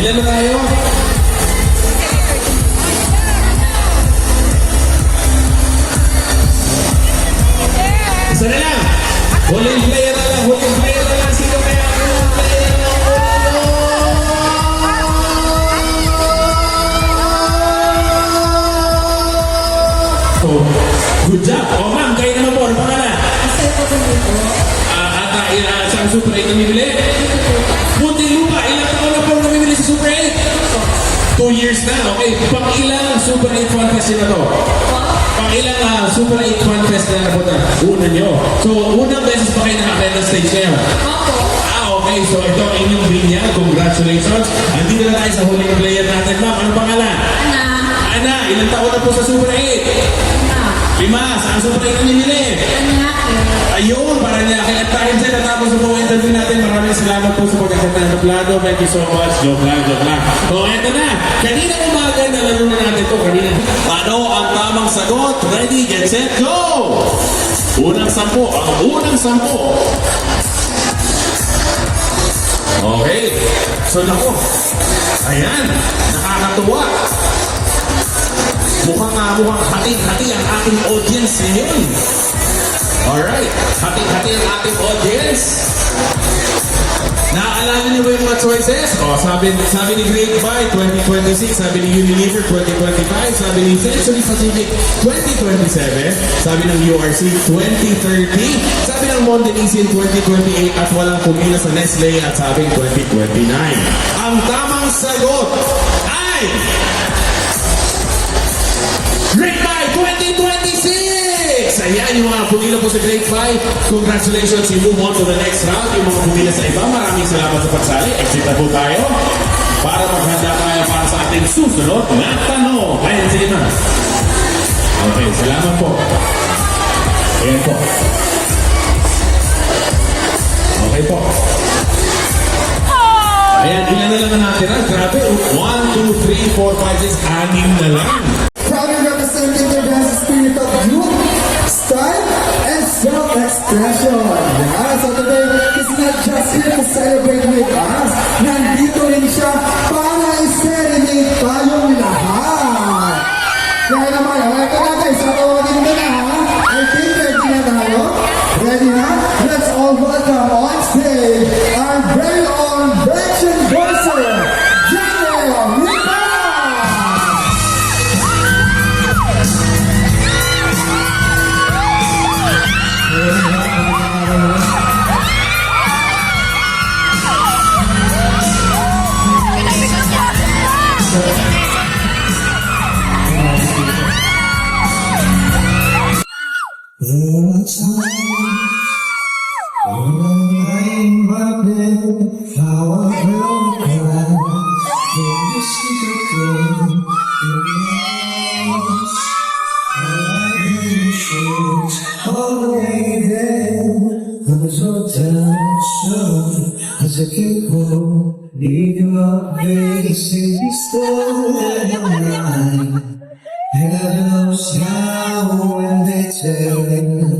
Diyan na tayo. Isa na lang. Huling player na lang. Huling player na lang. Sino kaya ang huling player ng Oh, good job. O ma'am, kayo naman po. Ano? Ah, ata, uh, 8 namimili? Puting Two years na, okay. Pang ilang Super 8 Fun Fest na to? Pang ilang ah, Super 8 Fun Fest na napunta? Una nyo. So, unang beses pa kayo nakakaya ng stage ngayon? Ah, okay. So, ito ang inyong linya. Congratulations. Andito na tayo sa huling player natin, ma'am. Ano pangalan? Ana, ilang taon na po sa Super 8? Lima, saan Super 8 namimili? Ayun, para niya. Kaya tayo dyan natapos na po ang interview natin. Maraming salamat po sa pagkakita ng plano. Thank you so much. Joke lang, joke lang. So, eto na. Kanina umaga na laro na natin to Kanina. Paano ang tamang sagot? Ready, get set, go! Unang sampo. Ang unang sampo. Okay. So, nako. Ayan. Nakakatuwa. Mukhang nga, mukhang hati-hati ang ating audience ngayon. Alright, hati-hati ang ating audience. Naaalala niyo ba yung mga choices? O, sabi, sabi ni Great Buy 2026, sabi ni Unilever 2025, sabi ni Century Pacific 2027, sabi ng URC 2030, sabi ng Mondelezin 2028 at walang pumila sa Nestle at sabing 2029. Ang tamang sagot ay Ayan yung mga pumila po sa Great Buy. Congratulations, you move on to the next round. Yung mga pumila sa iba, maraming salamat sa pagsali. Exit na po tayo para maghanda tayo para sa ating susunod na tanong. Ayan, sige na. Okay, salamat po. Ayan po. Okay po. Ayan, ilan na lang ang natira? Grabe, 1, 2, 3, 4, 5, 6, anim na lang. proudly representing the dance spirit of youth, self-expression. Yeah, so today, he's not just here to celebrate with us. Nandito rin siya para i-serenade tayong lahat. Kaya naman, okay ka na guys, sa tawagin mo na ha. I think ready na tayo. Ready na? Let's all welcome on stage our very own Heaven knows how when they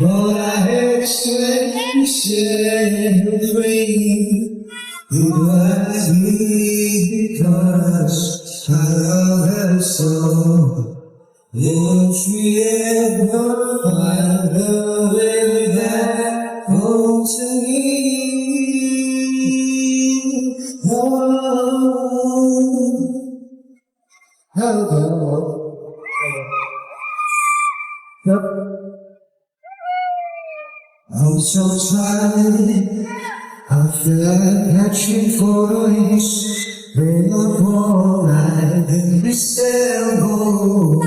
but I expect to set free. It was me because I love her so. If we ever find a Oh, so tired after catching voice, been up all night and we sail home.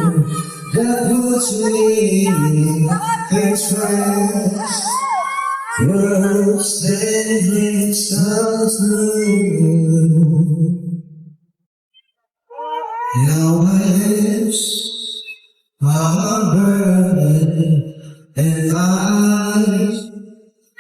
That puts me in express. Words that hit us through.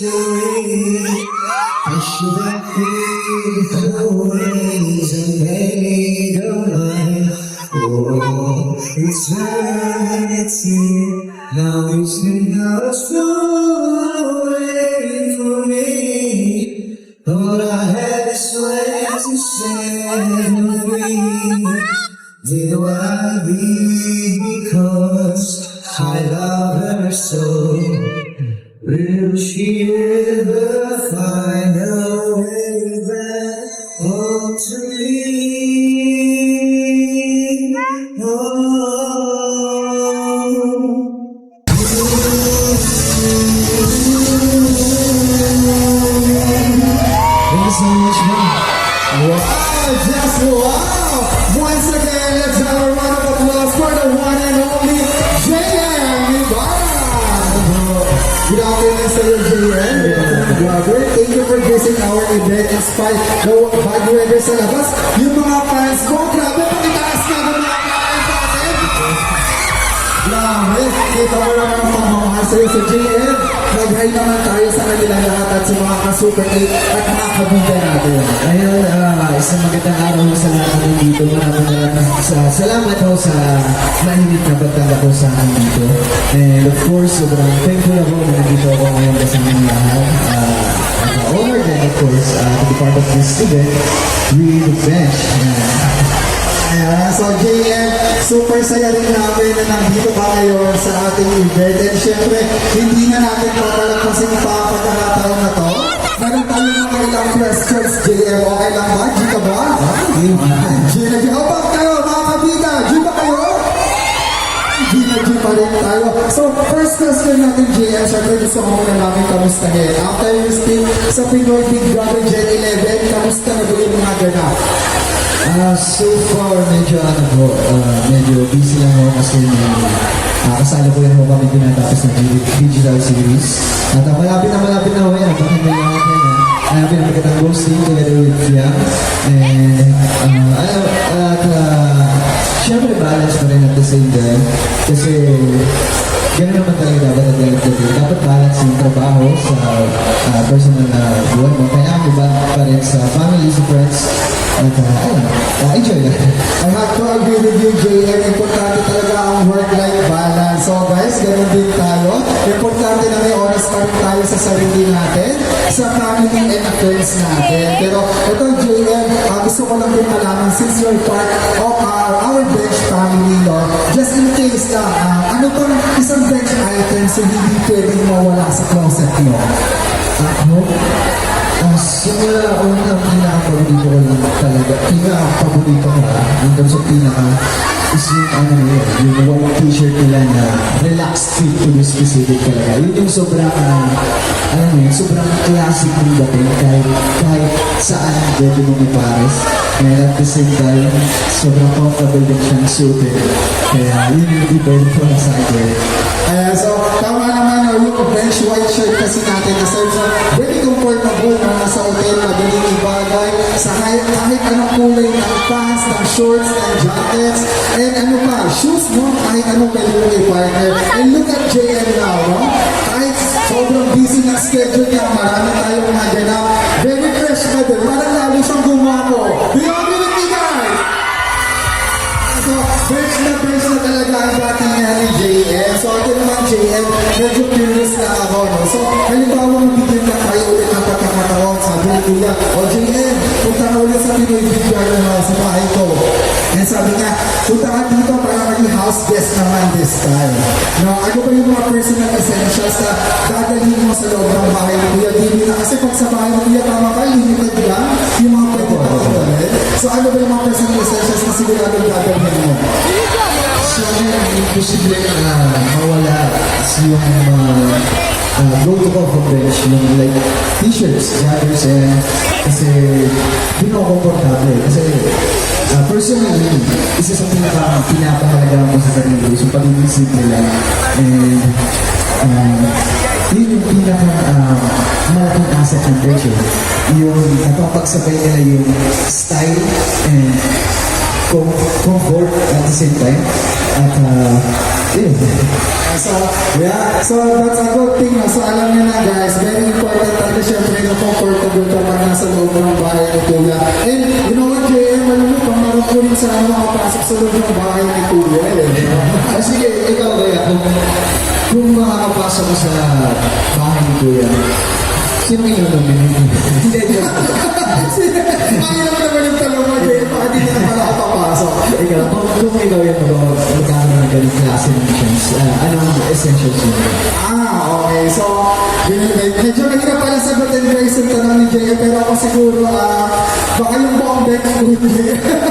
mystery I should have despite the bad weather sa labas. Yung mga fans mo, grabe, pakitaas na ng mga fans natin. Grabe, kita mo naman ang pamamahal sa'yo sa JM. Nag-hi naman tayo sa kanila lahat at sa mga ka-super 8 at mga kabida natin. Ayun, ah, isang magandang araw sa lahat ng dito. Maraming maraming sa, salamat po sa mainit na pagtala po sa akin dito. And of course, sobrang thankful ako na nandito ako ngayon kasama ng lahat. Uh, honored and of course, uh, to be part of this event. Really the bench. Ayan, so JM, super saya rin namin na nandito ka ngayon sa ating event. And syempre, hindi na natin papalagpasin pa pagkakataon na to. Meron tayo mga ilang questions, JM. Okay lang ba? G ka ba? G na G. Bak kayo, G na pa rin tayo. So, first question natin, JM, syempre gusto ko muna namin kamustahin. After you speak sa Pinoy Big Brother Gen 11, kamusta na ba yung mga ganap? Ah, so far, medyo ano po, ah, medyo busy lang ako kasi uh, kasali ko yan mo kami pinatapos ng di- digital series. At uh, malapit na malapit na ako yan, bakit may lang ako yan. Uh, pinapagkat ang ghosting together with Fiam. And, uh, alam, at uh, syempre balance pa rin at the same time. Kasi, Ganun naman talaga dapat at the. Dapat balance yung trabaho sa ah, personal na buhay mo. May balance pa rin sa family, sa friends. At uh, ayun, ah, enjoy lang. I have to agree with you, JM. Importante talaga ang work-life balance. So guys, ganun din tayo. Importante na may oras pa rin tayo sa sarili natin, sa family and friends natin. Pero ito, JM, ah, gusto ko lang din malaman, since you're part of our, our bench family, no, just in case na, ah, ano bang isang bench items na hindi pwedeng mawala sa closet mo? Ako, uh, simula unang pinaka-paborito ko lang talaga, pinaka-paborito ko ha, in terms of pinaka, is yung ano yun, yung white t-shirt nila na relaxed fit to be specific talaga. Yun yung sobrang, uh, mo yun, sobrang classic yung dating kahit, kahit saan pwede mo ipares. And at the same time, sobrang comfortable din siyang suited. Kaya yun yung iba yung sa akin. Ayan, so no, yung bench white shirt kasi natin na serves na very comfortable na nasa hotel, madaling ibagay sa kahit, kahit anong kulay ng pants, ng shorts, ng jackets, and ano pa, shoes, no? Kahit anong pwede mo i-partner. And look at JM now, no? Kahit sobrang busy ng schedule niya, marami tayong mga ganap. Very fresh ka din, parang lalo siyang gumapo. Do na bench na talaga ang dating nga ni JM. So, ako naman JM, medyo curious na ako. No? So, halimbawa, mabigyan na tayo ulit ng pagkakataon. Sabi ni Kuya, o JM, punta ka ulit sa Pinoy Big Brother na sa bahay ko. And sabi niya, punta ka dito para maging house guest naman this time. No, ano ba yung mga personal essentials na dadalhin mo sa loob ng bahay ni Kuya Dini na kasi pag sa bahay ni Kuya tama ka, limited lang yung mga pwede So, ano ba yung mga personal essentials na sigurado dadalhin mo? Akin, imposible na mawala yung mga uh, go to go from bench yung like t-shirts, joggers, and kasi di na ako komportable. Kasi uh, personally, isa sa pinaka pinapahalaga mo sa sarili is yung pagiging simple lang. And um, yun yung pinaka um, malaking asset ng bench. Yung napapagsabay nila yung style and comfort at the same time. At uh, yun. So, yeah, so that's a good thing. So, alam niyo na guys, very important talaga syempre na comfortable ka pag nasa loob ng bahay ni Kuya. And, you know what, JM, alam mo, pamarap ko rin sana makapasok sa loob ng bahay ni Kuya. Eh? Ah, sige, ikaw kaya, kung, kung makakapasok ka sa bahay ni Kuya, sino yung mo? Hindi, joke. Ikaw, kung, kung ikaw yung mag- magkakaroon ng ganung klase ng chance, uh, anong essentials mo? Ah, okay. So, yun, med- medyo mahirap pala sagutin guys yung tanong ni JM, pero ako siguro, ah, baka yung buong bench food.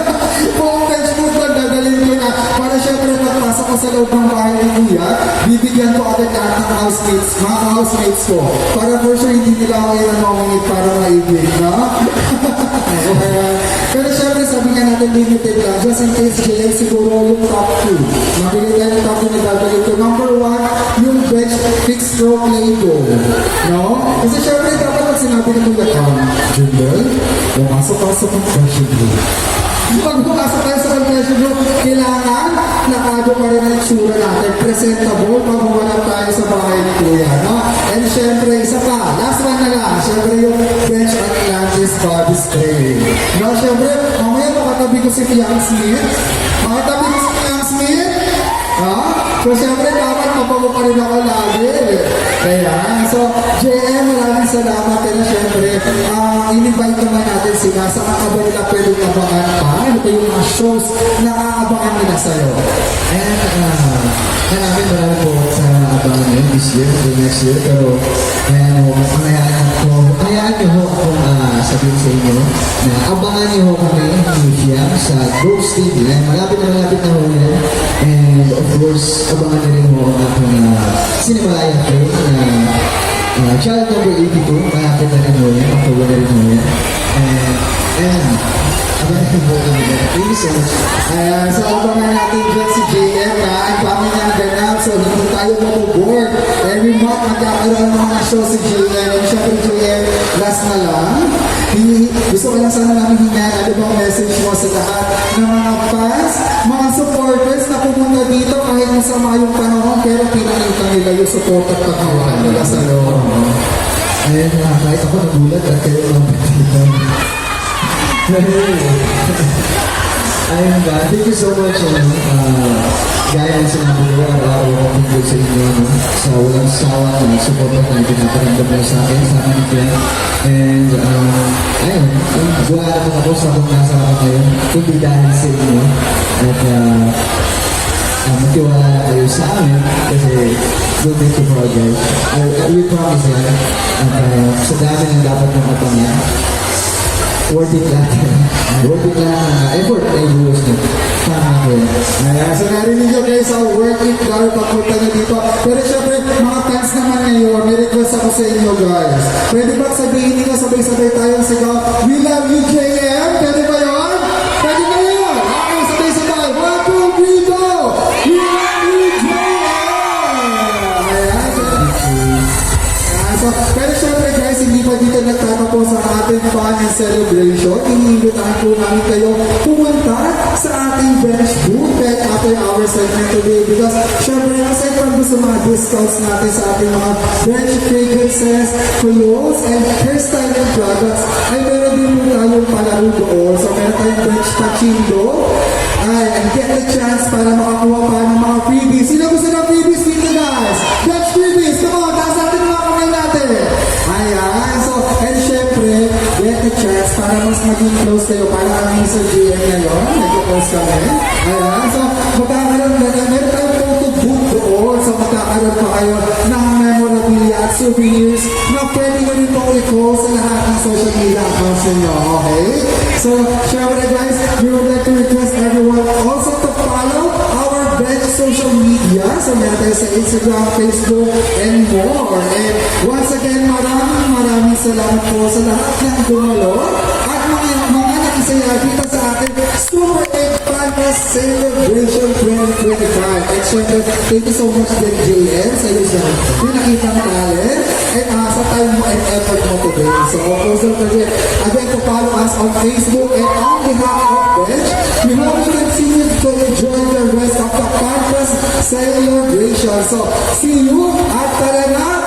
buong bench food lang dadalhin ko na para syempre pagpasok ko sa loob ng bahay ni Kuya, bibigyan ko agad lahat ng housemates, mga housemates ko. Para for sure hindi nila ako yung nominate para maibig, no? Natin limited lang. Just in case JM siguro yung top 2. Mabili tayo yung top 2 na dadalhin ko. Number 1, yung bench fixed stroke Lego. No? Kasi syempre dapat pag sinabi ng mga um, Jundel, pumasok ka sa confession room. Pag pumasok tayo sa confession room, kailangan nakado pa rin ang itsura natin. Presentable pag wala tayo sa bahay ni Kuya. No? And syempre, isa pa, last one na lang. Syempre yung bench Atlantis body spray. No, syempre, mamaya makatabi ko si Fiang Smith. Makatabi ko si Fiang Smith. Ha? So, syempre, dapat mapago pa rin ako lagi. Kaya, so, JM, maraming salamat. Kaya, syempre, ah, in-invite naman natin sila sa mga ba nila pwedeng abangan pa. Ano pa yung mga shows na aabangan nila sa'yo? And, uh, marami marami po sa abangan ngayon this year, the next year, pero ayan mo, niyo ho akong uh, sabihin sa inyo na abangan niyo ho kami Fiam sa Ghost TV. Ayan, malapit na malapit na ho yan. And of course, abangan niyo rin ho ang aking uh, Cinemalaya Play na uh, child number 82, malapit na rin ho yan, October na rin ho yan. And, ayan. Thank you so much. Ayan, so na ang dami niyang ganap. So, hindi tayo mabuboard. Every month, magkakaroon ng mga show si JM. And syempre, last na lang. Hini, gusto sana namin hingaan. Ano message mo sa lahat ng mga fans, mga supporters na pumunta dito kahit masama yung panahon, pero pinakita yung support at pagmamahal nila sa loob. Ayun nga, kahit ako nagulat at kayo lang dito. Ayun ba, thank you so much. Ano, uh, gaya ng sinabi ko, araw-araw ako tungkol sa inyo no, sa walang sawa na support na pinaparamdam mo sa akin, sa akin Glenn. And, um, ayun, buha naman ako sa kung nasa ako ngayon, kundi dahil sa inyo. At, uh, uh, magtiwala kayo sa amin kasi we'll make proud guys. I, I, we promise yan. At uh, sa dami ng dapat mong kapangyay, worth it lahat. worth it lahat ng uh, effort na ibuhos nyo. Para ako yan. Ayan, so narinig nyo guys, sa work it car, pagpunta nyo dito. Pero syempre, mga fans naman ngayon, may request ako sa inyo guys. Pwede ba sabihin nyo, sabay-sabay tayong sigaw, We love you, JM! Pwede ba celebration. Iniimbitahan po namin kayo pumunta sa ating bench booth kahit after our segment today because syempre aside from sa mga discounts natin sa ating mga bench fragrances, clothes, and hairstyling products, ay meron din po tayong palaro doon. So meron tayong bench pachindo. Ay, and get the chance para makakuha pa ng mga freebies. Sino gusto ng para mas maging close kayo. Para kami sa GM ngayon, nag-close kami. Ayan, so, magkakaroon na na, meron tayong photo booth doon. So, magkakaroon pa kayo ng memorabilia at souvenirs na pwede nyo rin po i-call sa lahat ng social media accounts ninyo, okay? So, syempre guys, we would like to request everyone also to follow our bench social media. So, meron tayo sa Instagram, Facebook, and more. And once again, maraming maraming salamat po sa lahat ng mga, dito sa ating Super 8 Fantas Celebration 2025. And syempre, thank you so much din, JM, sa iyo sa pinakita ng talent and uh, sa time mo and effort mo today. So, of course, don't forget, again, to follow us on Facebook and on behalf of Bench, we hope you continue to enjoy the rest of the Fantas Celebration. So, see you at tara